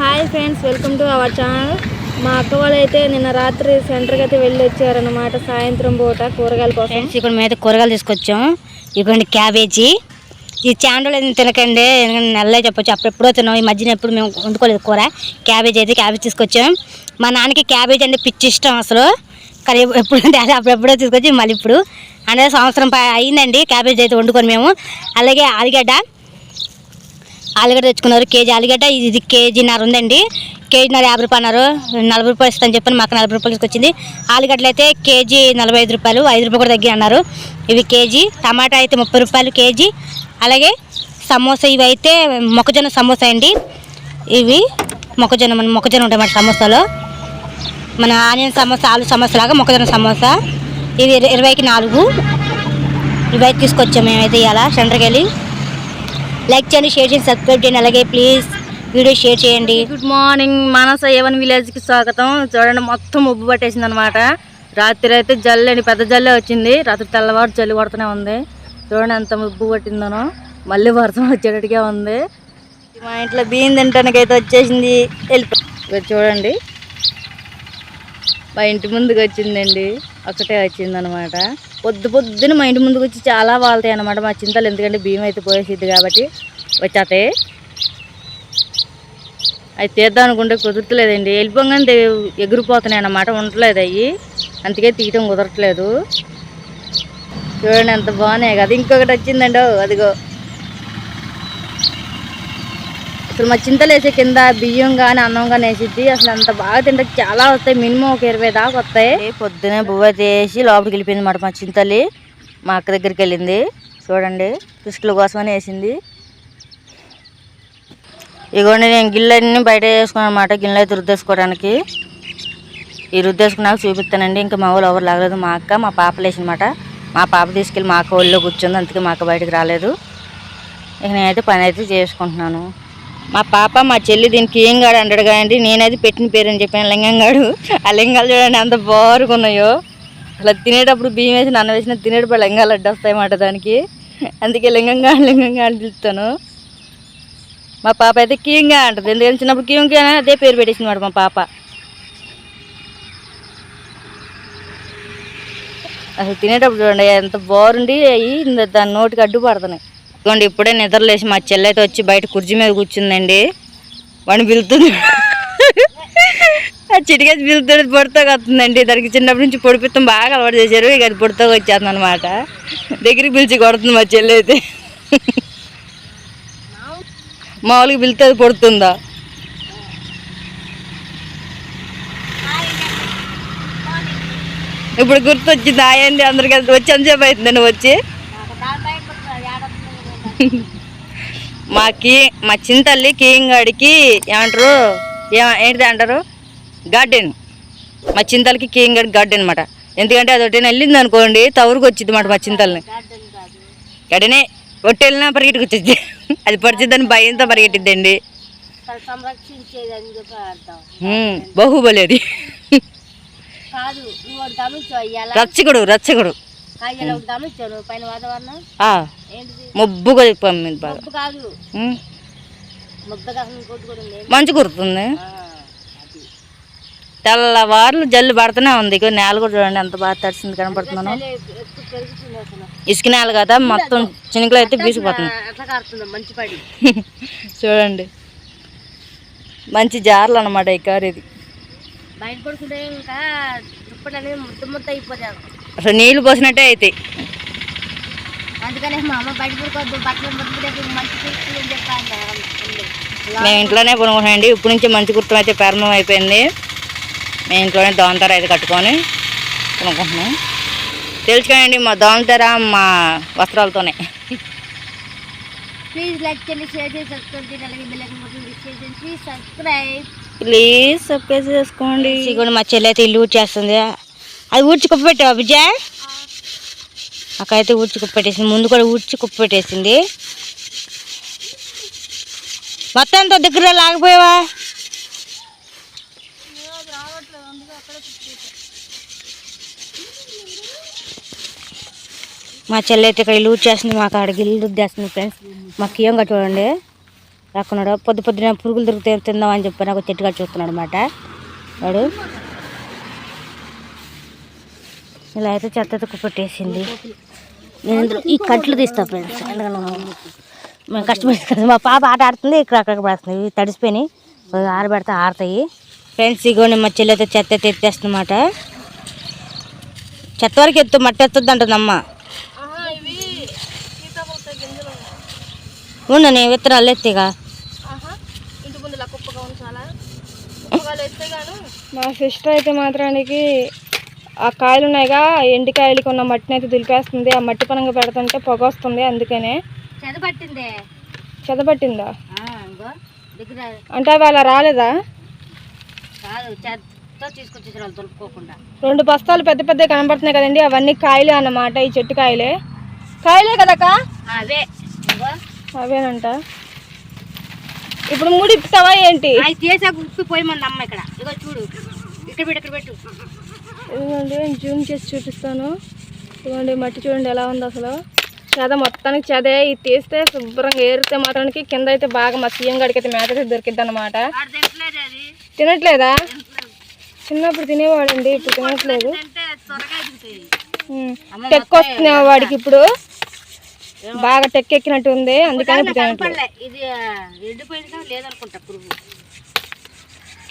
Hi friends welcome to our channel. మా అక్క వాళ్ళు అయితే నిన్న రాత్రి సెంటర్కి అయితే వెళ్ళి వచ్చారన్నమాట సాయంత్రం పూట కూరగాయల కోసం. ఇక్కడ మేము అయితే కూరగాయలు తీసుకొచ్చాం. ఇదిగోండి క్యాబేజీ. ఈ చాండలు ఏదైనా తినకండి ఎందుకంటే నెలలో చెప్పొచ్చు. అప్పుడెప్పుడో తిన్నాం ఈ మధ్యన ఎప్పుడు మేము వండుకోలేదు కూర. క్యాబేజీ అయితే క్యాబేజ్ తీసుకొచ్చాం. మా నాన్నకి క్యాబేజ్ అంటే పిచ్చి ఇష్టం అసలు. కానీ ఎప్పుడు అంటే అదే అప్పుడెప్పుడో తీసుకొచ్చి మళ్ళీ ఇప్పుడు. అంటే సంవత్సరం అయిందండి క్యాబేజ్ అయితే వండుకొని మేము. అలాగే ఆలుగడ్డ ఆలుగడ్డ తెచ్చుకున్నారు. కేజీ ఆలుగడ్డ ఇది కేజీన్నర ఉందండి. కేజీన్నర యాభై రూపాయలు అన్నారు. నలభై రూపాయలు ఇస్తాను చెప్పని మాకు నలభై రూపాయలు తీసుకొచ్చింది. ఆలుగడ్డలు అయితే కేజీ నలభై ఐదు రూపాయలు ఐదు రూపాయలు కూడా తగ్గి అన్నారు ఇవి కేజీ. టమాటా అయితే ముప్పై రూపాయలు కేజీ. అలాగే సమోసా ఇవి అయితే మొక్కజొన్న సమోసా అండి. ఇవి మొక్కజొన్న మన మొక్కజొన్న ఉంటాయి మన సమోసాలో. మన ఆనియన్ సమోసా ఆలు సమోసా లాగా మొక్కజొన్న సమోసా. ఇవి ఇరవైకి నాలుగు. ఇవి అయితే తీసుకొచ్చాం మేమైతే ఇలా సెంటర్కి వెళ్ళి లైక్ చేయండి షేర్ చేయండి సబ్స్క్రైబ్ చేయండి. అలాగే ప్లీజ్ వీడియో షేర్ చేయండి. Good morning Manasa A one విలేజ్కి స్వాగతం. చూడండి మొత్తం ఉబ్బు పట్టేసింది అనమాట రాత్రి అయితే జల్లండి పెద్ద జల్లే వచ్చింది. రాత్రి తెల్లవారు జల్లి కొడుతూనే ఉంది. చూడండి ఎంత ఉబ్బు పట్టిందనో. మళ్ళీ వర్షం వచ్చేటట్టుగా ఉంది. మా ఇంట్లో బియ్యం తినడానికి అయితే వచ్చేసింది వెళ్ళిపో చూడండి. మా ఇంటి ముందుకు వచ్చిందండి. ఒకటే వచ్చింది అనమాట పొద్దు పొద్దున మా ఇంటి ముందుకు వచ్చి చాలా వాళ్తాయి అనమాట మా చింతలు. ఎందుకంటే బియ్యం అయితే పోయేసిద్ది కాబట్టి వచ్చాతే అవి తీద్దాం అనుకుంటే కుదరట్లేదండి వెళ్ళిపోగానే ఎగిరిపోతున్నాయి అన్నమాట ఉండట్లేదు అవి. అందుకే తీయటం కుదరట్లేదు. చూడండి ఎంత బాగున్నాయి కదా. ఇంకొకటి వచ్చిందండి అదిగో. అసలు మా చింతలు వేసే కింద బియ్యం కానీ అన్నం కానీ వేసిద్ది. అసలు అంత బాగా తింటే చాలా వస్తాయి. మినిమం ఒక ఇరవై దాకా వస్తాయి. పొద్దునే బువ్వ చేసి లోపలికి వెళ్ళిపోయింది మాట మా చింతలి. మా అక్క దగ్గరికి వెళ్ళింది. చూడండి పిసుకుల కోసమని వేసింది. ఇగోండి నేను గిళ్ళన్నీ బయట వేసుకున్నాను అనమాట గిన్నెలు అయితే రుద్దేసుకోవడానికి. ఈ రుద్దేసుకున్నాక చూపిస్తానండి. ఇంకా మా వాళ్ళు ఎవరు లాగలేదు మా అక్క మా పాప లేచిందన్నమాట మా పాప తీసుకెళ్ళి మా అక్క ఒళ్ళో కూర్చుంది. అందుకే మా అక్క బయటకు రాలేదు. ఇక నేనైతే పని అయితే చేసుకుంటున్నాను. మా పాప మా చెల్లి దీనికి ఏం గాడు అంటాడు కదండి నేనైతే పెట్టిన పేరు అని చెప్పాను. లింగంగాడు ఆ లింగాలు చూడండి ఎంత బారుగా ఉన్నాయో. అలా తినేటప్పుడు బియ్యం వేసి నన్ను వేసిన తినేటప్పుడు లింగాలు అడ్డు వస్తాయన్నమాట దానికి. అందుకే లింగంగా లింగంగా అని పిలుస్తాను. మా పాప అయితే కీయంగా అంటుంది. ఎందుకంటే చిన్నప్పుడు కీయంగా అదే పేరు పెట్టేసింది మాట మా పాప. అసలు తినేటప్పుడు చూడండి ఎంత బాగుండి అవి దాని నోటికి అడ్డు పడుతున్నాయి ఇదిగోండి ఇప్పుడే నిద్రలేసి మా చెల్లి వచ్చి బయట కుర్చీ మీద కూర్చుందండి. వాడిని పిలుతుంది ఆ చిటికేసి పిలుతుంది పొడితోకి వస్తుందండి దానికి చిన్నప్పటి నుంచి పొడిపిత్తం బాగా అలవాటు చేశారు. ఇక అది పొడితోకి వచ్చేస్తుంది అనమాట దగ్గరికి పిలిచి కొడుతుంది మా చెల్లి అయితే. మామూలుగా పిలితే అది పొడుతుందా? ఇప్పుడు గుర్తొచ్చింది ఆయండి అందరికి. అది వచ్చి ఎంతసేపు అవుతుంది వచ్చి? మా కీ మా చింతల్లి కీంగాడికి ఏమంటారు? ఏంటిది అంటారు? గార్డెన్. మా చింతలకి కీంగాడి గార్డెన్ అనమాట ఎందుకంటే అది ఒకటి వెళ్ళింది అనుకోండి తవరుకు వచ్చింది అన్నమాట మా చింతల్ని. గడనే ఒట్టి వెళ్ళినా పరిగెట్టుకు వచ్చింది అది పరిచిద్దని భయంతో పరిగెట్టిద్దండి. బాహుబలి అది. రచ్చకుడు రచ్చకుడు కాయలు పైన వాతావరణం. ఏంటిది? మబ్బుగా చెప్పాము బాగా కాదు. మంచు కురుతుంది. తెల్లవారులు జల్లు పడుతూనే ఉంది. ఇక నేల కూడా చూడండి ఎంత బాగా తడిసింది కనపడుతున్నాను ఇసుక నేల కదా మొత్తం చినుకులు అయితే బీసిపోతుంది పడి. చూడంండి. మంచి జార్లు అనమాట ఈ కారు ఇది. బయట పడుకుంటే ఇంకా దుప్పటి అనేది ముద్ద ముద్ద అయిపోతారు అసలు నీళ్ళు పోసినట్టే అవుతాయి అందుకనే మా అమ్మ బట్టలు చెప్పాను మేము ఇంట్లోనే కొనుక్కుంటామండి. ఇప్పుడు నుంచి మంచి కుర్తం అయితే ప్రారంభం అయిపోయింది. మేము ఇంట్లోనే దోమతెర అయితే కట్టుకొని కొనుక్కుంటున్నాం. తెలుసుకోండి మా దోమతెర మా వస్త్రాలతోనే. ప్లీజ్ లైక్ చేయండి షేర్ చేసి సబ్స్క్రైబ్ చేయండి అలాగే బెల్ ఐకాన్ కొట్టండి షేర్ చేయండి ప్లీజ్ సబ్స్క్రైబ్ ప్లీజ్ సబ్స్క్రైబ్ చేసుకోండి. మా చెల్లి అయితే ఇల్లు ఊడ్చేస్తుంది. అది ఊడ్చి కుప్పెట్టావు విజయ్? ఊడ్చి కుప్పెట్టేసింది ముందు కూడా ఊడ్చి కుప్పెట్టేసింది మొత్తంతో మొత్తం దగ్గర లాగిపోయావా? మా చెల్లి అయితే ఇక్కడ ఇల్లు చేస్తుంది మాకు ఆడ ఇల్లు రుద్దేస్తుంది ఫ్రెండ్స్ మా కియంగా చూడండి. రాకున్నాడు. పొద్దు పొద్దున పురుగులు దొరికితే తిందామని చెప్పి నాకు చెట్టుగా చూస్తున్నాడు అనమాట వాడు. ఇలా అయితే చెత్త తుక్కు పెట్టేసింది. నేను ఇందులో ఈ కట్లు తీస్తా ఫ్రెండ్స్. మేము కష్టపడి కదా మా పాప ఆట ఆడుతుంది ఇక్కడ అక్కడ పడుతుంది. ఇవి తడిసిపోయినాయి. ఆరబెడితే ఆరుతాయి. ఫ్రెండ్స్ ఇగోని మా చెల్లి అయితే చెత్త అయితే ఎత్తేస్తుందన్నమాట చెత్త వరకు ఎత్తు మట్టి ఎత్తద్దు అంటుంది అమ్మ. ఉండు నేను విత్తనాలు ఎత్తిగా మా సిస్టర్ అయితే మాత్రానికి ఆ కాయలు ఉన్నాయిగా ఎండి కాయలకి ఉన్న మట్టిని అయితే దులిపేస్తుంది. ఆ మట్టి పనంగా పెడుతుంటే పొగ వస్తుంది అందుకనే. చదపట్టిందే? అంటే అవి అలా రాలేదా? కాదు రెండు బస్తాలు పెద్ద పెద్ద కనబడుతున్నాయి కదండి అవన్నీ కాయలే అన్నమాట ఈ చెట్టు కాయలే. కాయలే కదక్క? అవే. అవేనంట. ఇప్పుడు ముడి ఇప్పుతావా ఏంటి? తీసాక ఉప్పి పోయమంది అమ్మ ఇక్కడ. ఇగో చూడు. ఇక్కడ పెట్టు ఇక్కడ పెట్టు. ఇదిగోండి జూమ్ చేసి చూపిస్తాను. ఇదిగోండి మట్టి చూడండి ఎలా ఉంది అసలు. చెద మొత్తానికి చెదే ఇది తీస్తే శుభ్రంగా ఏరితే మాత్రానికి కింద అయితే బాగా మా సీఎం గడికి అయితే మేత అయితే దొరికిద్ది అనమాట తినట్లేదా చిన్నప్పుడు తినేవాడండి ఇప్పుడు తినట్లేదు. టెక్ వస్తుంది వాడికి ఇప్పుడు. బాగా టెక్ ఎక్కినట్టు ఉంది అందుకని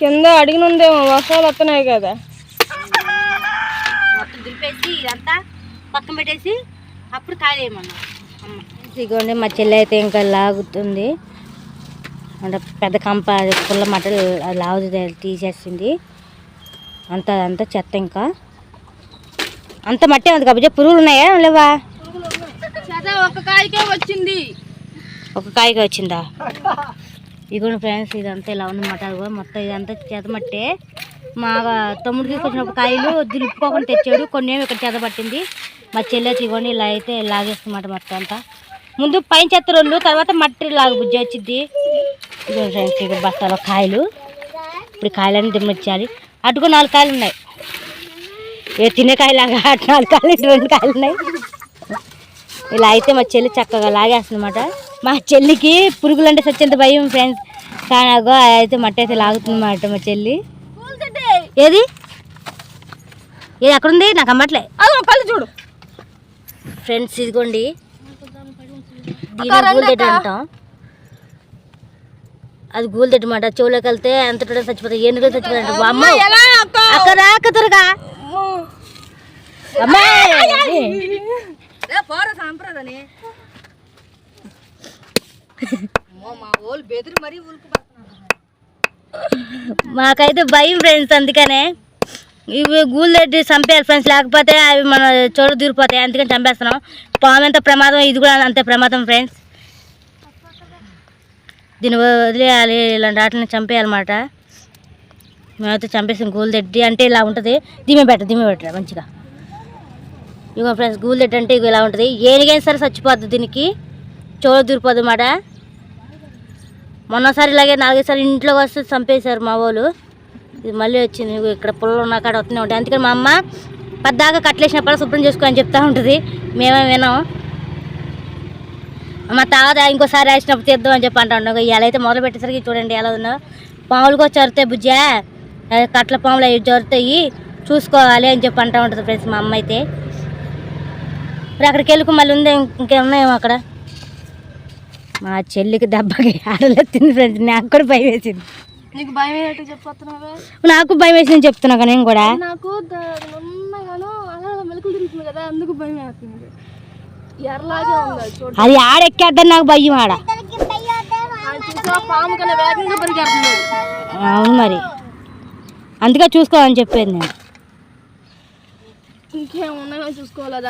కింద అడిగినుందేమో వర్షాలు వస్తున్నాయి కదా. దులిపేసి ఇదంతా పక్కన పెట్టేసి అప్పుడు కాలేయమన్నా అమ్మ. ఇదిగోండి మా చెల్లి అయితే ఇంకా లాగుతుంది. అంటే పెద్ద కంప పుల్ల మట్ట లాగు తీసేసింది. అంత అంతా చెత్త ఇంకా. అంత మట్టి ఉంది కాబట్టి పురుగులు ఉన్నాయా? లేవా? ఒక కాయకే వచ్చింది. ఒక కాయగా వచ్చిందా? ఇదిగోండి ఫ్రెండ్స్ ఇదంతా ఇలా ఉందన్నమాట అదిగో మొత్తం ఇదంతా చేత మట్టే మా తమ్ముడు తీసుకొచ్చినప్పుడు కాయలు దులుపుకోకుండా తెచ్చాడు. కొన్ని ఏమో ఇక్కడ చేత పట్టింది. మా చెల్లె ఇవ్వండి ఇలా అయితే లాగేస్తున్నమాట మొత్తం అంతా. ముందు పైన చెత్త రెండు తర్వాత మట్టి లాగా బుజ్జి వచ్చింది ఇదిగోండి ఫ్రెండ్స్ ఇక్కడ బస్తాలో కాయలు. ఇప్పుడు కాయలన్నీ దిమ్మచ్చాలి అటుకు నాలుగు కాయలు ఉన్నాయి. ఏ తినే కాయలాగా అటు నాలుగు కాయలు ఇటు రెండు కాయలు ఉన్నాయి. ఇలా అయితే మా చెల్లి చక్కగా లాగేస్తుందన్నమాట. మా చెల్లికి పురుగులు అంటే సత్యంత భయం ఫ్రెండ్స్ కానీ అగో అయితే మట్టి అయితే లాగుతుందన్నమాట మా చెల్లి. ఏది? ఏది అక్కడుంది? నాకు అమ్మట్లే. చూడు. ఫ్రెండ్స్ ఇదిగోండి. అంటాం అది గూల్దెడ్డి మాట చెవులోకి వెళ్తే ఎంత చచ్చిపోతాయి. చచ్చిపోతాయి అమ్మ మాకైతే భయం ఫ్రెండ్స్ అందుకనే ఇవి గూళ్ళెడ్డి చంపేయాలి ఫ్రెండ్స్ లేకపోతే అవి మన చోటు దూరిపోతాయి అందుకని చంపేస్తున్నాం. పాము ఎంత ప్రమాదం ఇది కూడా అంతే ప్రమాదం ఫ్రెండ్స్ దీన్ని వదిలేయాలి ఇలాంటి వాటిని చంపేయాలన్నమాట. మేమైతే చంపేసాం గూళ్ళెడ్డి అంటే ఇలా ఉంటుంది. దిమ్మె పెట్ట దిమ్మె పెట్ట మంచిగా. ఇగో ఫ్రెండ్స్ గూళ్ళెడ్డి అంటే ఇగో ఇలా ఉంటుంది. ఏనిగైనా సరే చచ్చిపోద్ది దీనికి. చోటు దూరిపోద్ది అన్నమాట మొన్నసారి ఇలాగే నాలుగైదు ఇంట్లోకి వస్తే చంపేశారు మా వాళ్ళు. ఇది మళ్ళీ వచ్చింది. ఇక్కడ పుల్లలు ఉన్న కాడ వస్తూనే ఉంటాయి. అందుకని మా అమ్మ పద్దాకా కట్లేసినప్పుడు శుభ్రం చేసుకో అని చెప్తా ఉంటుంది. మేమే వినాం. మా తాగదా ఇంకోసారి వేసినప్పుడు తీద్దాం అని చెప్పి అంటా ఉన్నాం ఇవాళ అయితే మొదలు పెట్టేసరికి చూడండి ఎలా ఉన్నా పాములు కూడా చరుతాయి బుజ్జా. కట్ల పాములు అవి జరుతాయి చూసుకోవాలి అని చెప్పి అంటూ ఉంటుంది ఫ్రెండ్స్ మా అమ్మ అయితే. ఇప్పుడు అక్కడికి వెళ్ళుకు మళ్ళీ ఉంది ఇంకేమున్నాయేమో అక్కడ? మా చెల్లికి దెబ్బకి ఆడలెత్తింది ఫ్రెండ్స్ నాకు కూడా భయం వేసింది. నీకు భయం ఏంటో చెప్పొస్తున్నావే నాకు భయం వేసింది చెప్తున్నా కదా నేను కూడా. నాకు ఉన్నగాను అలా మెలకులు తిరుగుతుంది కదా అందుకు భయం వేస్తుంది. ఎర్రలాగే ఉంది అది ఆడెక్కేద్దని నాకు భయం ఆడ. అవును మరి. అందుకే చూసుకోవాలని చెప్పేది నేను.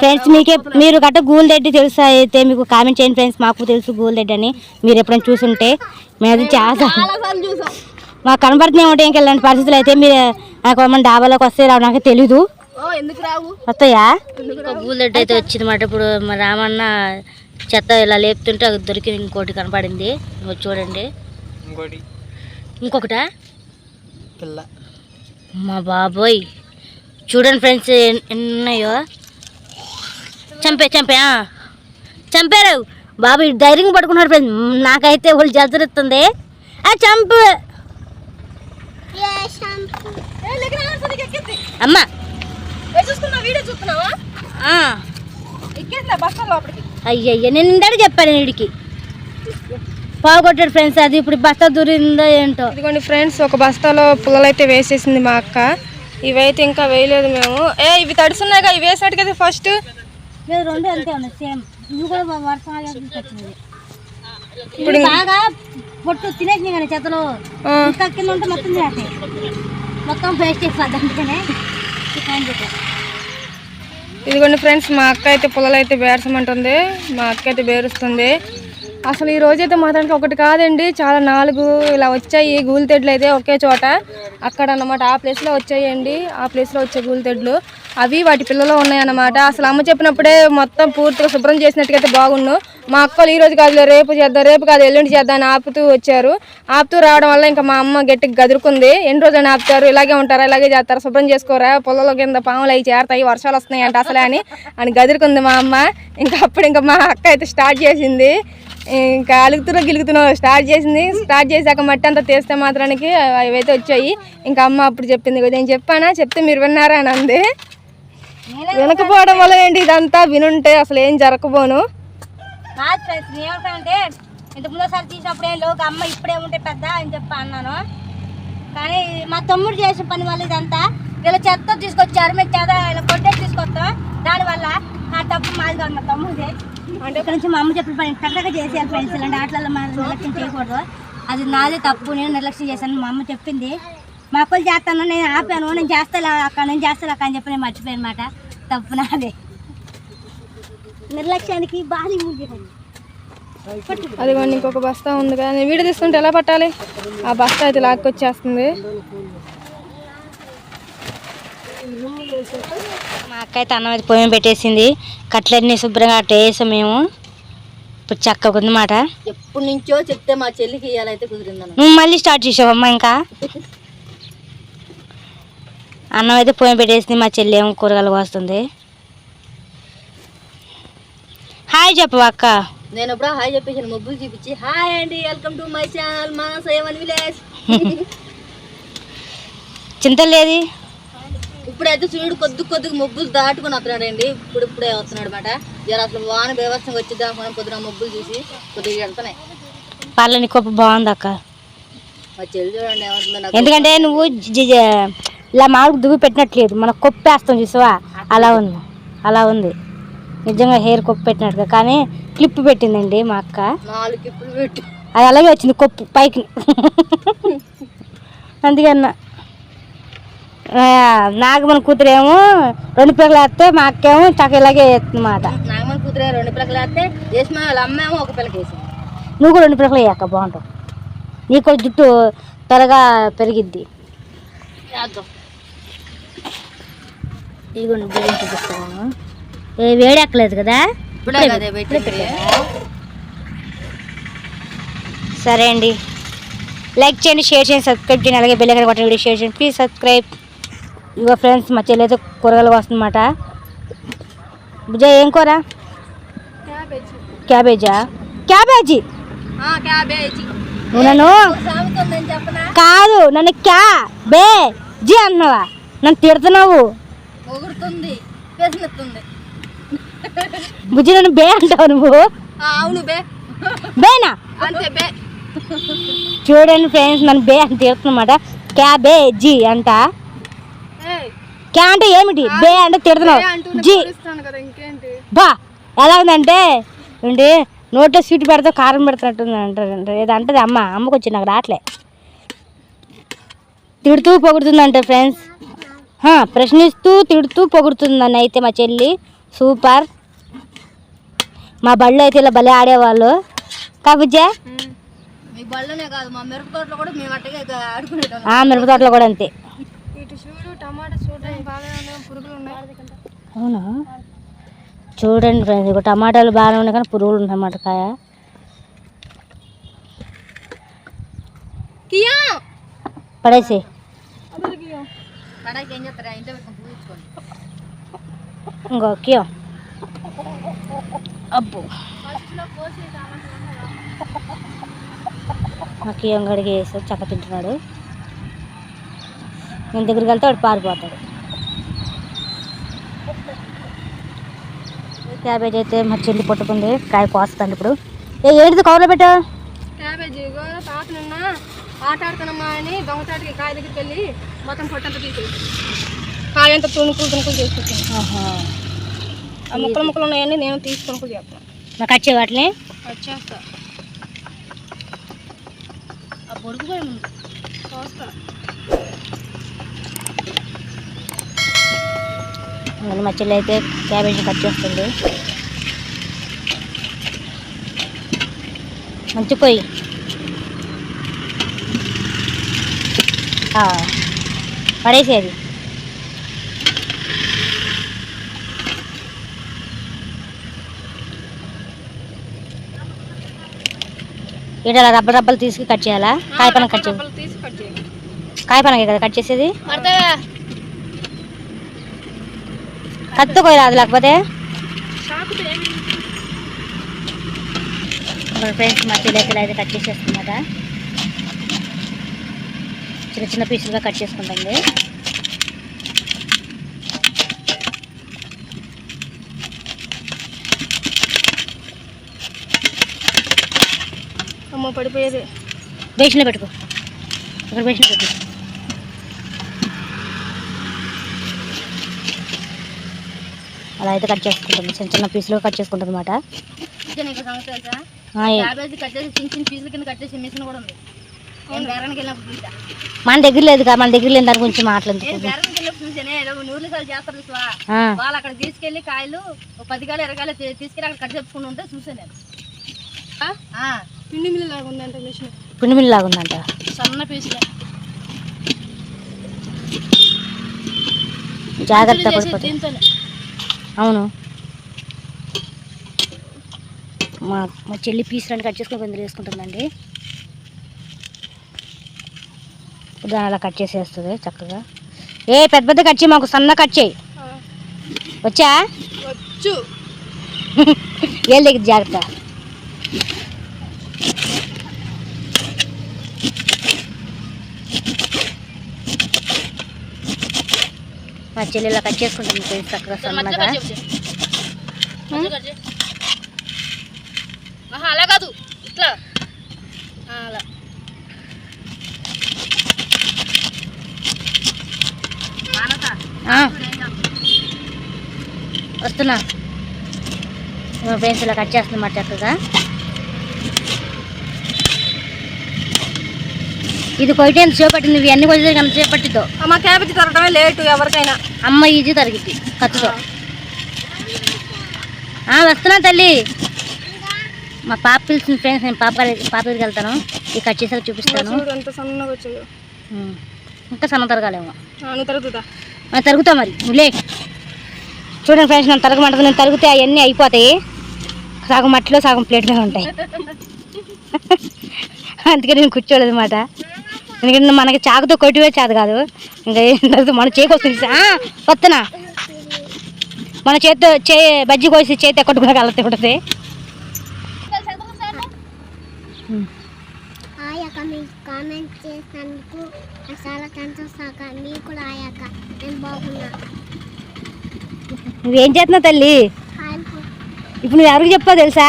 ఫ్రెండ్స్ మీకే మీరు గట్ట గూల్ రెడ్డి తెలుసా? అయితే మీకు కామెంట్ చేయండి ఫ్రెండ్స్ మాకు తెలుసు గూల్ రెడ్డి అని మీరు ఎప్పుడైనా చూసుంటే. మేము అది చాలా మాకు కనబడుతున్నాయి ఉంటే ఇంకా ఇలాంటి పరిస్థితులు అయితే మీరు నాకు ఏమన్నా డాబాలోకి వస్తే రావు నాకు తెలీదు. ఓ ఎందుకు రావు? వస్తాయా? గూల్ రెడ్డి అయితే వచ్చింది మాట ఇప్పుడు మా రామన్న చెత్త ఇలా లేపుతుంటే అది దొరికింది ఇంకోటి కనపడింది. ఇగో చూడండి. ఇంకోటి. ఇంకొకటా? పిల్ల. మా బాబోయ్. చూడండి ఫ్రెండ్స్ ఎన్ని ఉన్నాయో చంపే చంపే. చంపారు. బాబు ధైర్యంగా పడుకున్నాడు ఫ్రెండ్స్. నాకైతే వాళ్ళు జలతరిస్తుంది ఆ చంపు. అమ్మ. అయ్యయ్య నేను ఇందాక చెప్పాను వీడికి. పోగొట్టాడు ఫ్రెండ్స్ అది ఇప్పుడు బస్తా దూరిందో ఏంటో. ఇదిగోండి ఫ్రెండ్స్ ఒక బస్తాలో పుల్లలు అయితే వేసేసింది మా అక్క. ఇవైతే ఇంకా వేయలేదు మేము. ఏ ఇవి తడుస్తున్నాయిగా ఇవి వేసినట్టుగా ఫస్ట్ లేదు రెండు అంతే ఉన్నాయి సేమ్. ఇవి కూడా వర్షం వచ్చింది ఇప్పుడు బాగా పొట్టు తినేసినాయి కానీ ఇంకా కింద ఉంటే మొత్తం తినేస్తాయి. మొత్తం వేస్ట్ అయిపోద్ది అందుకనే. ఇదిగోండి ఫ్రెండ్స్ మా అక్క అయితే పుల్లలు అయితే బేరసమంటుంది మా అక్క అయితే బేరుస్తుంది. అసలు ఈ రోజైతే మాత్రానికి ఒకటి కాదండి చాలా నాలుగు ఇలా వచ్చాయి గూలితెడ్లు అయితే ఒకే చోట. అక్కడ అన్నమాట ఆ ప్లేస్లో వచ్చాయండి ఆ ప్లేస్లో వచ్చే గూలితెడ్లు అవి వాటి పిల్లలు ఉన్నాయన్నమాట. అసలు అమ్మ చెప్పినప్పుడే మొత్తం పూర్తిగా శుభ్రం చేసినట్టుగా బాగుండు. మా అక్కలు ఈ రోజు కాదు రేపు చేద్దాం రేపు కాదు ఎల్లుండి చేద్దాం అని ఆపుతూ వచ్చారు. ఆపుతూ రావడం వల్ల ఇంకా మా అమ్మ గట్టికి గదురుకుంది. ఎన్ని రోజులు ఆపుతారు ఇలాగే ఉంటారా ఇలాగే చేస్తారా శుభ్రం చేసుకోరా పొలంలో కింద పాములు అవి చేరతాయి వర్షాలు వస్తున్నాయి అంట అసలే అని అని గదురుకుంది మా అమ్మ. ఇంకా అప్పుడు ఇంకా మా అక్క అయితే స్టార్ట్ చేసింది. ఇంకా అలుగుతున్నా గిలుగుతున్నా స్టార్ట్ చేసింది. స్టార్ట్ చేశాక మట్టి అంతా తీస్తే మాత్రానికి అవైతే వచ్చాయి. ఇంకా అమ్మ అప్పుడు చెప్పింది "ఇగో నేను చెప్పానా? చెప్తే మీరు విన్నారా అని అంది. వినకపోవడం వల్ల ఏంటి ఇదంతా? వినుంటే అసలు ఏం జరగబోను కాదు ఫ్రెండ్స్ ఇంతకు ముందుసారి తీసినప్పుడు ఏం అమ్మ ఇప్పుడే ఉంటే పెద్ద అని చెప్పి అన్నాను. కానీ మా తమ్ముడు చేసిన పని వల్ల ఇదంతా వీళ్ళ చెత్త తీసుకొచ్చారు మేము చెత్త ఇలా కొట్టేసి తీసుకొస్తాం. దానివల్ల ఆ తప్పు మాది కాదు మా తమ్ముడిదే. అంటే ఇక్కడ నుంచి మా అమ్మ చెప్పిన పని టక్కగా చేసేయాలి ఫ్రెండ్స్ ఇలాంటి ఆటలలో మా నిర్లక్ష్యం చేయకూడదు. అది నాదే తప్పు నేను నిర్లక్ష్యం చేశాను మా అమ్మ చెప్పింది. మా అక్కలు చేస్తాను నేను ఆపాను నేను చేస్తా అక్క నేను చేస్తా అక్క అని చెప్పి నేను మర్చిపోయాను అనమాట తప్పు నాదే. నిర్లక్ష్యానికి బాగా అదిగోండి ఇంకొక బస్తా ఉంది కదా నేను వీడియో తీసుకుంటే ఎలా పట్టాలి? ఆ బస్తా అయితే లాక్కొచ్చేస్తుంది. మా అక్క అయితే అన్నం అయితే పొయ్యి పెట్టేసింది. కట్లన్నీ శుభ్రంగా అట్ట వేసాం మేము. ఇప్పుడు చక్కగా ఉందన్నమాట ఎప్పటి నుంచో చెప్తే మా చెల్లికి ఇవ్వాలైతే కుదిరిందన్న. నువ్వు మళ్ళీ స్టార్ట్ చేసావమ్మా ఇంకా? అన్నం అయితే పొయ్యి పెట్టేసింది మా చెల్లి ఏమో కూరగాయలు వస్తుంది హాయ్ చెప్పు అక్క. నేను ఎప్పుడో హాయ్ చెప్పేసాను మబ్బులు చూపించి హాయ్ అండి వెల్కమ్ టు మై ఛానల్ మా సేవన్ విలేజ్. చింత లేదు? ఇప్పుడైతే సూర్యుడు కొద్ది కొద్దిగా మబ్బులు దాటుకొని వస్తున్నాడండి ఇప్పుడు ఇప్పుడే వస్తున్నాడు అనమాట జర అసలు వాన బేవస్థంగా వచ్చిద్దాం మనం పొద్దున మబ్బులు చూసి కొద్దిగా వెళ్తున్నాయి. పళ్ళని కొప్ప బాగుంది అక్క. మా చెల్లి చూడండి ఏమంటుందో నాకు ఎందుకంటే నువ్వు జి- జి- ఇలా మాకు దువ్వి పెట్టినట్లేదు. మన కొప్పేస్తాం చూసావా? అలా ఉంది. అలా ఉంది. నిజంగా హెయిర్ కొప్పు పెట్టినట్టుగా కానీ క్లిప్ పెట్టిందండి మా అక్క. నాలుగు ఇప్పుడు పెట్టి. అది అలాగే వచ్చింది కొప్పు పైకి. అందుకన్నా నాగమని కూతురేమో రెండు పిల్లలు వేస్తే మా అక్కేమో చక్క ఇలాగే వేస్తుందన్నమాట నాగమని కూతురే రెండు పిల్లలు వేస్తే చేసిన వాళ్ళ అమ్మేమో ఒక పిల్లకి వేసింది. నువ్వు కూడా రెండు పిల్లలు వేయక్క బాగుంటావు. నీకు జుట్టు త్వరగా పెరిగిద్ది. ఇదిగోండి బియ్యం చూపిస్తాను ఏ వేడి ఎక్కలేదు కదా సరే అండి. లైక్ చేయండి షేర్ చేయండి సబ్స్క్రైబ్ చేయండి అలాగే బెల్ కొట్టండి వీడియో షేర్ చేయండి. Please subscribe. ఇగో ఫ్రెండ్స్ మా చెల్లి అయితే కూరగాయలు వస్తుందన్నమాట విజయ్ ఏం కూర? క్యాబేజా. క్యాబేజీ? నన్ను కాదు నన్ను క్యా బే జీ అన్నావా? నన్ను తిడుతున్నావు. పొగుడుతుంది బుజ్జి నన్ను బే అంటావు నువ్వు. అవును బే. బేనా? అంతే బే. చూడండి ఫ్రెండ్స్ నన్ను బే అని తిడుతున్నమాట క్యాబేజీ అంట. క్యా అంటే ఏమిటి? బే అంటే తిడుతున్నావు. జీ. బా ఎలా ఉందంటే ఏంటి నోట్లో స్వీట్ పెడితే కారం పెడుతున్నట్టుంది అంటారు. ఏదో అంటది అమ్మ అమ్మకు వచ్చి నాకు రావట్లే. తిడుతూ పొగుడుతుందంట ఫ్రెండ్స్. ప్రశ్నిస్తూ తిడుతూ పొగుడుతుందని అయితే మా చెల్లి. సూపర్. మా బళ్ళు అయితే ఇలా భలే ఆడేవాళ్ళు. కాబుజ్జే మీ బళ్ళనే కాదు మా మిరప తోటలో కూడా మేము అట్టగా ఇక ఆడుకునేటోళ్ళం. ఆ మిరప తోటలో కూడా అంతే. ఇటు చూడు టమాటా చూడడానికి బాగా ఉన్నాయి పురుగులు ఉన్నాయి. అవునా? చూడండి ఫ్రెండ్స్ ఇక టమాటాలు బాగానే ఉన్నాయి కానీ పురుగులు ఉన్నాయి అన్నమాట కాయ. కియా! పడేసి ఏం ఇంట్లో ఇంకో కియో అబ్బో మా కియం గడికి వేసి చక్క తింటున్నాడు నేను దగ్గరికి వెళ్తే వాడు పారిపోతాడు క్యాబేజ్ అయితే మా చెల్లి పట్టుకుంది కాయ కోస్తాను ఇప్పుడు ఏ ఏంటిది కవర్లో పెట్టా క్యాబేజీ ఇగో ఆట అని దొంగచాటికి కాయ దగ్గరికి వెళ్ళి మొత్తం పొట్టంతా తీసుకెళ్ళి కాయ అంతా తుణుకులు తుణుకులు చేసుకొచ్చాను ఆ ముక్కలు ముక్కలు ఉన్నాయని నేను తీసి తుణుకులు చేస్తాను. నాకు వచ్చే వాటిని. వచ్చేస్తా ఆ పొడుగు కూడా ఉంది. కోస్తా అందుకని మా చెల్లి అయితే క్యాబేజీ కట్ చేస్తుంది. మంచి పోయి పడేసేది. ఇక్కడ రబ్బర్ రబ్బలు తీసుకు కట్ చేయాలా? కాయపన కట్ చేయాలి కాయపనకే కదా కట్ చేసేది? కత్తి రాదు లేకపోతే? ఫ్రెండ్స్ మా చిల్లెక్కలు అయితే కట్ చేసేస్తుందట చిన్న చిన్న పీసులుగా కట్ చేసుకుంటుంది అమ్మ పడిపోయేది. బేషన్లో పెట్టుకో. ఇక్కడ బేషన్లో పెట్టు అలా అయితే కట్ చేసుకుంటుంది చిన్న చిన్న పీసులు కట్ చేసుకుంటుంది అనమాట మన దగ్గర లేదు కదా మన దగ్గర లేని దాని గురించి మాట్లాడుతుంది వాళ్ళు అక్కడ తీసుకెళ్ళి కాయలు పది కాయలు ఇరవై కాయలు తీ- తీసుకెళ్ళి అక్కడ కట్ చెప్పుకుంటూ ఉంటే చూసాను పిండి మిల్లు లాగా ఉందంట మిషన్. పిండి మిల్లు లాగా ఉందంట సన్న పీసులే జాగ్రత్త పడిపోతుంది అవును. మా మా చెల్లి పీస్ రెండు కట్ చేసుకొని కొందరు వేసుకుంటుందండి. దాన్ని అలా కట్ చేసేస్తుంది చక్కగా. ఏ పెద్ద పెద్ద కట్ చేయి మాకు సన్న కట్ చేయి. వచ్చా? వచ్చు. ఏళ్ళ దగ్గర జాగ్రత్త. మా చెల్లి ఇలా కట్ చేసుకుంటుంది ఫ్రెండ్స్ మధ్యలో సన్నగా అలా కాదు. ఇట్లా. అలా. వస్తున్నా. ఫ్రెండ్స్ ఇలా కట్ చేస్తున్నమాట చక్కగా. ఇది కొయ్యటం ఎంత సేపు పట్టింది ఇవి అన్ని కొయ్యేసరికి ఎంత సేపు పట్టిద్దో అమ్మ క్యాబేజీ తరగడమే లేటు ఎవరికైనా. అమ్మ ఈజీ తరిగిద్ది ఆ, వస్తున్నా తల్లి. మా పాప పిలిచిన ఫ్రెండ్స్ నేను పాప పాప దగ్గరికి వెళ్తాను. ఇది కట్ చేసాక చూపిస్తాను. ఎంత సన్నగా వచ్చాయో. ఇంకా సన్న తరగాలేమో. నేను తరుగుతా మరి నువ్వులే చూడండి ఫ్రెండ్స్ నేను తరగమంటది నేను తరిగితే అవన్నీ అయిపోతాయి. సగం మట్టిలో సగం ప్లేట్లో ఉంటాయి. అందుకే నేను కూర్చోలేదు అనమాట ఎందుకంటే మనకి చాకుతో కొట్టివే చేత కాదు. ఇంకా ఏం తరుగుతుంది మన చేకి వస్తుంది ఆ, వస్తున్నా మన చేతితో చే బజ్జి కోసి చేతి కొట్టుకునే కలతే ఉంటుంది. ఆయాక మీకు కామెంట్ చేసినందుకు నాకు చాలా సంతోషాక మీకు కూడా ఆయాక నేను బాగున్నా. నువ్వేం చేస్తున్నావు తల్లి? ఇప్పుడు నువ్వు ఎవరికి చెప్పావు తెలుసా?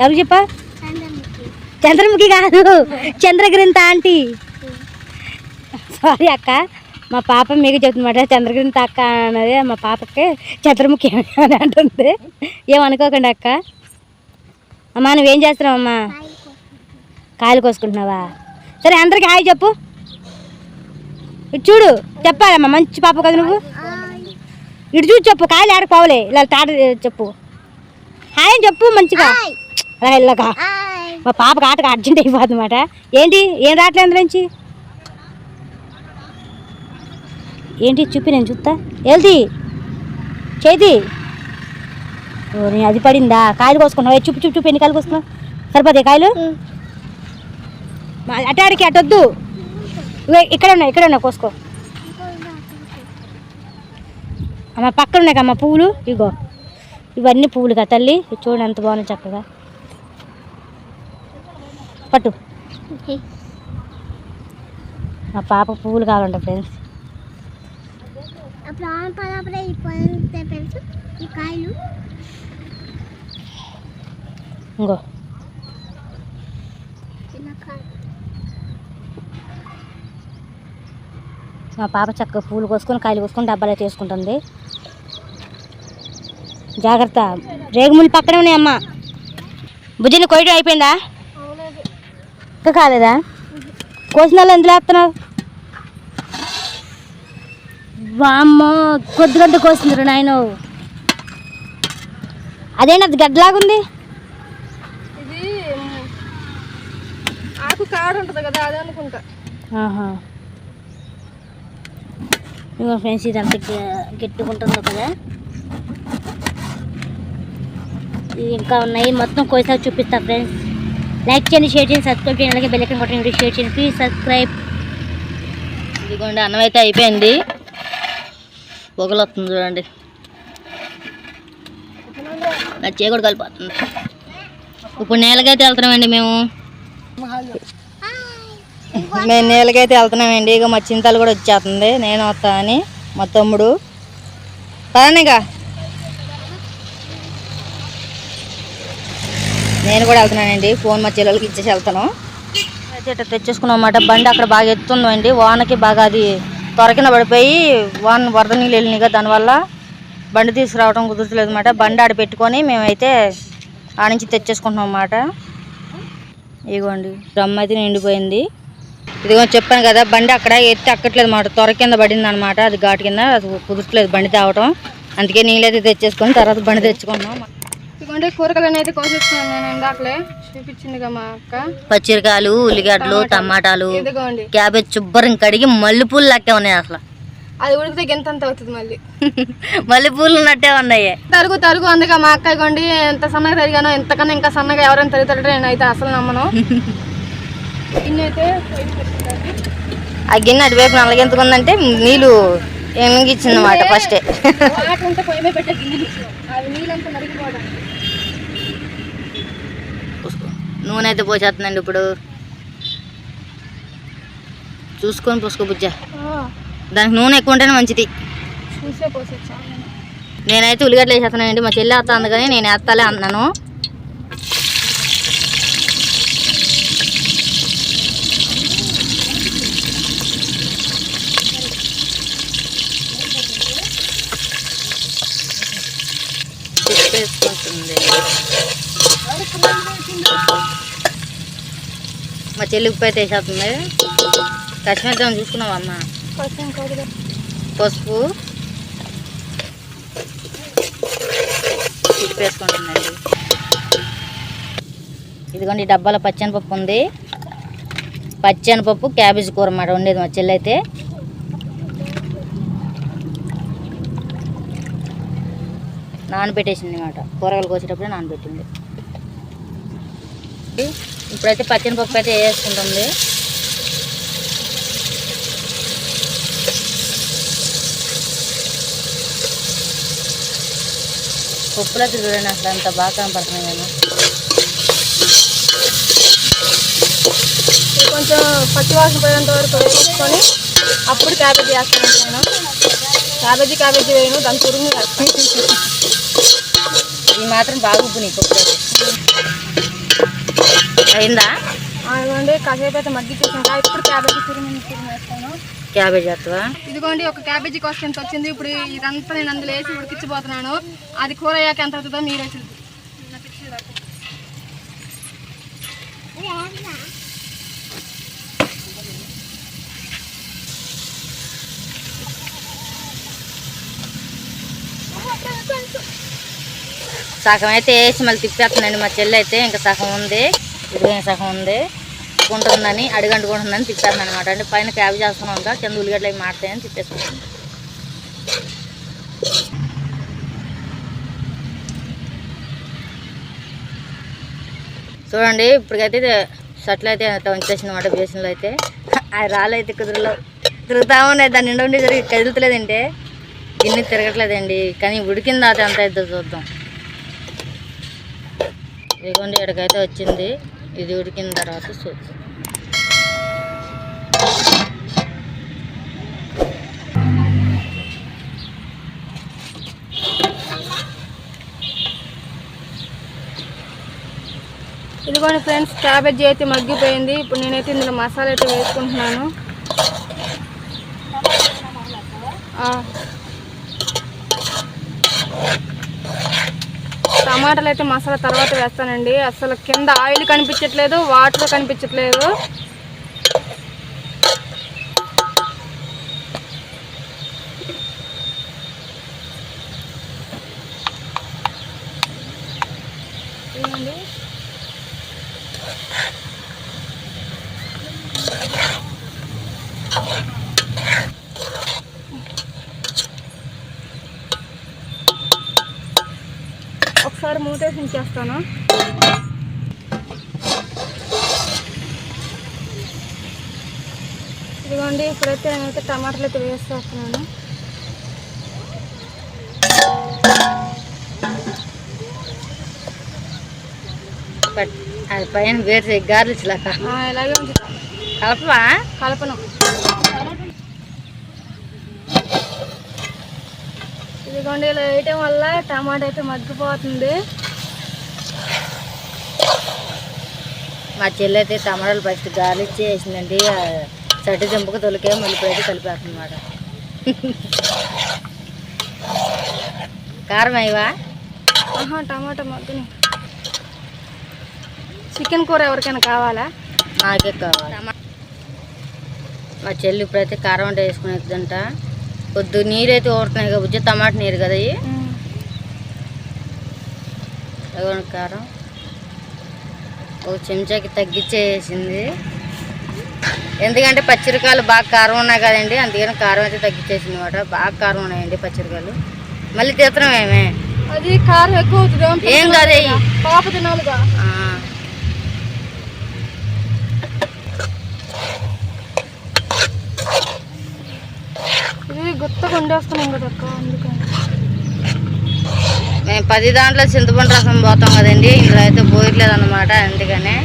ఎవరికి చెప్పా చంద్రముఖి. చంద్రముఖి కాదు. చంద్రగిరింత ఆంటీ. సారీ అక్క. మా పాప మీకు చెప్తున్నమాట చంద్రగిరింత అక్క అన్నది మా పాపకి చంద్రముఖి అని అంటుంది. ఏమనుకోకండి అక్క. అమ్మా నువ్వేం చేస్తున్నావు అమ్మా హాయ్ కాయలు కోసుకుంటున్నావా? సరే అందరికి హాయ్ చెప్పు. ఇటు చూడు చెప్పాలమ్మా మంచి పాప కదా నువ్వు. ఇటు చూసి చెప్పు కాయలు ఆడకు పోవలే. ఇలా తాట చెప్పు. హాయ్ అని చెప్పు మంచిగా. అలా ఇలాగా హాయ్. మా పాపకి ఆటకు అర్జెంట్ అయిపోతుంది అనమాట ఏంటి? ఏం రావట్లేదు అందులో నుంచి ఏంటి చూపి నేను చూస్తా వెళ్తి చేతి అది పడిందా? కాయలు కోసుకున్నావు? చూపు చూపు చూపు ఎన్ని కాయలు కోసుకున్నావు? సరిపోతాయి కాయలు? మా- అటు ఆడికి అటు వద్దు. ఇగో ఇక్కడ ఉన్నాయి ఇక్కడ ఉన్నాయి కోసుకో. అమ్మ పక్కన ఉన్నాయి అమ్మ పువ్వులు ఇగో. ఇవన్నీ పువ్వులు కదా తల్లి? చూడండి ఎంత బాగున్నాయి చక్కగా. పట్టు. మా పాప పువ్వులు కావాలంట ఫ్రెండ్స్. ఈ తెలుసు ఈ కాయలు ఇంకో మా పాప చక్కగా పూలు కోసుకొని కాయలు కోసుకొని డబ్బాలో చేసుకుంటుంది జాగ్రత్త. రేగుములు పక్కనే ఉన్నాయి అమ్మ బుజ్జిని కొయ్యడం అయిపోయిందా? ఇంకా కాలేదా? కోసిన వాళ్ళు ఎందులో వేస్తున్నావు వామ్మో కొద్ది గడ్డ కోసిండ్రు నాయన. అదేంటి అది గడ్డలాగుంది? ఇది మ్, ఆకు కాడు ఉంటుంది కదా అదే అనుకుంటా. ఫ్రెండ్స్ ఇదంతా గె- గట్టిగుంటుందో కదా. ఇంకా ఉన్నాయి. మొత్తం కోసినాక చూపిస్తా ఫ్రెండ్స్. లైక్ చేయండి షేర్ చేయండి సబ్స్క్రైబ్ చేయండి అలాగే బెల్ ఐకాన్ కొట్టండి షేర్ చేయండి. Please subscribe. ఇదిగోండి అన్నం అయితే అయిపోయింది. పొగలు వస్తుంది చూడండి. నా కూడా కలిపోతుంది. ఇప్పుడు నేలకైతే వెళ్తున్నామండి మేము. మేము నేలకైతే వెళ్తున్నామండి. ఇక మా చింతలు కూడా వచ్చేస్తుంది. నేను వస్తా అని మా తమ్ముడు. పదనిగా నేను కూడా వెళ్తున్నానండి. ఫోన్ మా చెల్లెలకి ఇచ్చేసి వెళ్తాను అయితే ఇట్లా తెచ్చేసుకున్నాం అన్నమాట. బండి అక్కడ బాగా ఎత్తుందండి వానకి బాగా అది త్వరకిన పడిపోయి వన్ వరద నీళ్ళు వెళ్ళినాయి దానివల్ల బండి తీసుకురావడం కుదరట్లేదు అనమాట బండి ఆడ పెట్టుకొని మేమైతే ఆ నుంచి తెచ్చేసుకుంటున్నాం అన్నమాట. ఇదిగోండి డ్రమ్ అయితే నిండిపోయింది. ఇదిగో చెప్పాను కదా బండి అక్కడ ఎత్తి అక్కట్లేదు అన్నమాట. త్వర కింద పడింది అనమాట అది ఘాటు కింద అది కుదరట్లేదు బండి తేవటం అందుకే నీళ్ళైతే తెచ్చేసుకొని తర్వాత బండి తెచ్చుకుంటున్నాం. ఇదిగోండి కూరగాయలు అయితే కోసేసుకున్నాను నేను ఇందాకలే చూపించిందిగా మా అక్క. పచ్చిరకాయలు ఉల్లిగడ్డలు టమాటాలు. ఇదిగోండి. క్యాబేజ్ శుభ్రం కడిగి మల్లెపూలు లెక్కే ఉన్నాయి అసలు. అది ఉడికితే గింతంత అవుతుంది మళ్ళీ. మల్లెపూలు ఉన్నట్టే ఉన్నాయి. తరుగు తరుగు అందుకే మా అక్క ఇగోండి ఎంత సన్నగా తరిగానో ఎంతకన్నా ఇంకా సన్నగా ఎవరైనా తరుగుతారంటే నేను అయితే అసలు నమ్మను. అయితే ఆ గిన్నె అటువైపు నల్లగెంతుకుందంటే నీళ్ళు ఎంగిచ్చింది అనమాట ఫస్టే వాటర్ పొయ్యి పెట్టే గిన్నెలు ఇచ్చినాం. అవి నీళ్ళంతా నూనె అయితే పోసేస్తుందండి ఇప్పుడు. చూసుకొని పోసుకో బుజ్జ. దానికి నూనె ఎక్కువ ఉంటేనే మంచిది. నేనైతే ఉల్లిగడ్డలు వేసేస్తున్నానండి. మా చెల్లి వేస్తా అందుకని నేను వేస్తాలే అన్నాను. మా చెల్లి ఉప్పు అయితే వేసేస్తుంది కశ్మీర్ చూసుకున్నావా అమ్మ? పసుపు తిప్పేసుకుంటుందండి ఇదిగోండి డబ్బాలో పచ్చనిపప్పు ఉంది. పచ్చనిపప్పు క్యాబేజ్ కూర అన్నమాట ఉండేది మా చెల్లి అయితే నానబెట్టేసింది అనమాట కూరగాయలు కోసేటప్పుడే నానబెట్టింది. ఇప్పుడైతే పచ్చనిపప్పు అయితే వేసుకుంటుంది. పప్పులో చూడండి అసలు అంత బాగా కనపడుతున్నాయి నేను కొంచెం పచ్చి వాసన పోయేంత వరకు వేసుకొని అప్పుడు క్యాబేజీ వేస్తానండి నేను. క్యాబేజీ క్యాబేజీ వేయను దాని తురుము వేస్తాను. ఈ మాత్రం బాగా ఉప్పు నీ పప్పు. అయిందా? అదిగోండి కాసేపు అయితే మగ్గిచ్చేసాక ఇప్పుడు క్యాబేజీ తురుము తురుము వేస్తాను. క్యాబేజ్ వేస్తావా ఇదిగోండి ఒక క్యాబేజీ ఎంత వచ్చింది. ఇప్పుడు ఇదంతా నేను అందులో వేసి ఉడికిచ్చిపోతున్నాను అది కూర అయ్యాక ఎంత అవుతుందో మీరే చూద్దాం సగం అయితే వేసి మళ్ళీ తిప్పేస్తుందండి మా చెల్లి అయితే ఇంకా సగం ఉంది. ఇరవై సగం ఉంది. ఉంటుందని అడుగంటుకుంటుందని తిప్పాను అనమాట అంటే పైన క్యాబేజ్ వేస్తున్నాం కదా కింద ఉల్లిగడ్డలు అవి మాడతాయని తిప్పేసుకుంటాం చూడండి ఇప్పటికైతే షర్ట్లు అయితే వంచేసిన అనమాట బేసిన్లో అయితే. ఆ రాళ్ళు అయితే కుదురులో తిరుగుతా ఉన్నాయి. దాన్ని నిండా ఉండి జరిగి కదులుతలేదంటే గిన్నె తిరగట్లేదండి. కానీ ఉడికింది అది ఎంత అవుతుందో చూద్దాం. ఇదిగోండి ఇక్కడికైతే వచ్చింది. ఇది ఉడికిన తర్వాత చూద్దాం. ఇదిగోండి ఫ్రెండ్స్ క్యాబేజీ అయితే మగ్గిపోయింది. ఇప్పుడు నేనైతే ఇందులో మసాలా అయితే వేసుకుంటున్నాను. ఆ. టమాటాలు అయితే మసాలా తర్వాత వేస్తానండి. అసలు కింద ఆయిల్ కనిపించట్లేదు వాటర్ కనిపించట్లేదు ఇదిగోండి. ఒకసారి మూతేసి ఉంచేస్తాను ఇదిగోండి ఇప్పుడైతే నేనైతే టమాటాలు అయితే వేసేస్తున్నాను. అది పైన వేరే గార్లిక్స్ లాగా ఇలాగే ఉంచుతా కలపవా? కలపను. ఇదిగోండి ఇలా వేయటం వల్ల టమాటా అయితే మగ్గిపోతుంది. మా చెల్లి అయితే టమాటాలు ఫస్ట్ గార్లిక్ వేసిందండి. చట్టి దింపక తొలికే మళ్ళీ ఇప్పుడైతే కలిపేస్తుంది అనమాట కారం అయ్యవా టమాటా మగ్గని. చికెన్ కూర ఎవరికైనా కావాలా? నాకే కావాలి. మా చెల్లి ఇప్పుడైతే కారం వంట వేసుకునేదంట కొద్ది నీరు అయితే ఊరుతున్నాయి కదా బుజ్జి టమాటా నీరు కదా కారం. ఒక చెంచాకి తగ్గించేసింది. ఎందుకంటే పచ్చిరకాయలు బాగా కారం ఉన్నాయి కదండి అందుకని కారం అయితే తగ్గించేసింది అనమాట బాగా కారం ఉన్నాయండి పచ్చిరకాయలు. మళ్ళీ తీస్తున్నాం ఏమే? అది కారం ఎక్కువ ఏం కాదు. పాప తినాలిగా ఇది గుత్తగా వండేస్తున్నాం కదా అక్క అందుకని. మేము పది దాంట్లో చింతపండు రసం పోతాం కదండి. ఇందులో అయితే పోయట్లేదు అనమాట అందుకనే.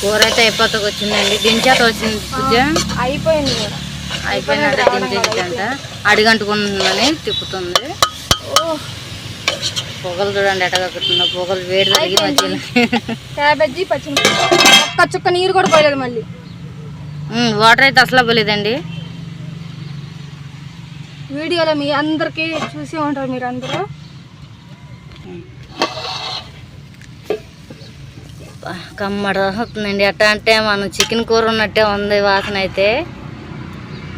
కూర అయితే అయిపోతాకు వచ్చిందండి. దించేత వచ్చింది పూజ? అయిపోయింది అయిపోయినట్టు దించేసిందంట అడిగంటుకుందని తిప్పుతుంది. పొగలు చూడండి ఎట్టగక్కుతుందో పొగలు వేడి తగిలి మధ్యలో క్యాబేజీ పచ్చిమిరపకాయ ఒక్క చుక్క నీరు కూడా పోయలేదు మళ్ళీ. వాటర్ అయితే అసలు అవ్వలేదండి. వీడియోలో మీ అందరికీ చూసి ఉంటారు మీరు అందరూ. కమ్మడ వస్తుందండి. ఎట్లా అంటే మనం చికెన్ కూర ఉన్నట్టే ఉంది వాసన అయితే.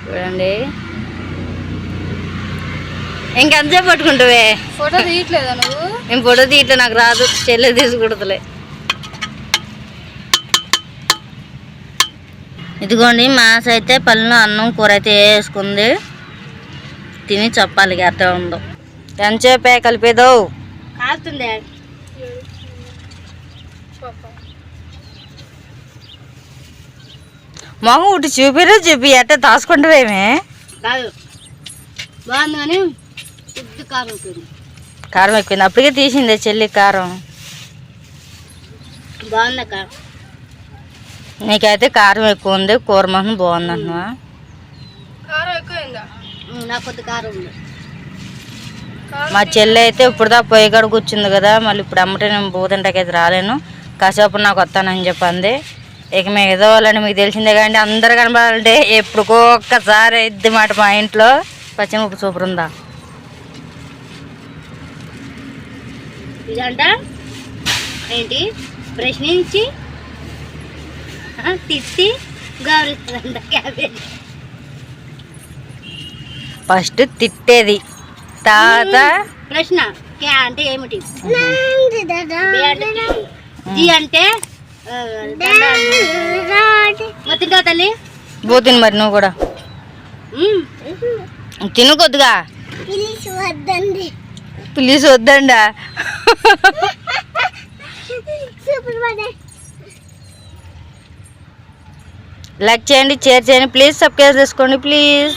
చూడండి. ఇంకెంతసేపు పట్టుకుంటావే? ఫోటో తీయట్లేదా నువ్వు? నేను ఫోటో తీయట్లే నాకు రాదు. చెల్లె తీసుకుడతలే ఇదిగోండి మాస అయితే పళ్ళను అన్నం కూర అయితే వేసుకుంది. తిని చెప్పాలి ఎట్లా ఉందో. ఎంతసేపే కలిపేదో కాలుతుంది. మొహం ఒకటి చూపిరు చూపి. ఎట్ట దాచుకుంటావేమే కారం కారం ఎక్కువైంది. అప్పటికే తీసిందే చెల్లి కారం. బాగుంది అక్క. నీకైతే కారం ఎక్కువ ఉంది కూర మాత్రం బాగుంది అంటున్నా కారం ఎక్కువైందా? ఉమ్, నాకు కొద్ది కారం ఉంది. మా చెల్లి అయితే ఇప్పుడు దా పొయ్యి కాడ కూర్చుంది కదా మళ్ళీ ఇప్పుడు అమ్మటే నేను బూదంటకైతే రాలేను. కాసేపు నాకు వస్తానని చెప్పింది. ఇక మిగతా వాళ్ళని మీకు తెలిసిందే కానీ అందరు కనబడాలంటే ఎప్పుడుకో ఒక్కసారి ఇద్ది మాట మా ఇంట్లో. పచ్చిమిరప సూపర్ ఉందా? ఇదంట. ఏంటి? తిట్టి గౌరవిస్తుందంట క్యాబేజ్. ఫస్ట్ తిట్టేది. తర్వాత ప్రశ్న క్యా అంటే ఏమిటి? బి. జి అంటే తింటావా తల్లి? బూతిని మరి నువ్వు కూడా. తిను కొద్దిగా. పిలిచి వద్దండి ప్లీజ్ వద్దండా సూపర్ పడే లైక్ చేయండి షేర్ చేయండి. ప్లీజ్ సబ్స్క్రైబ్ చేసుకోండి ప్లీజ్.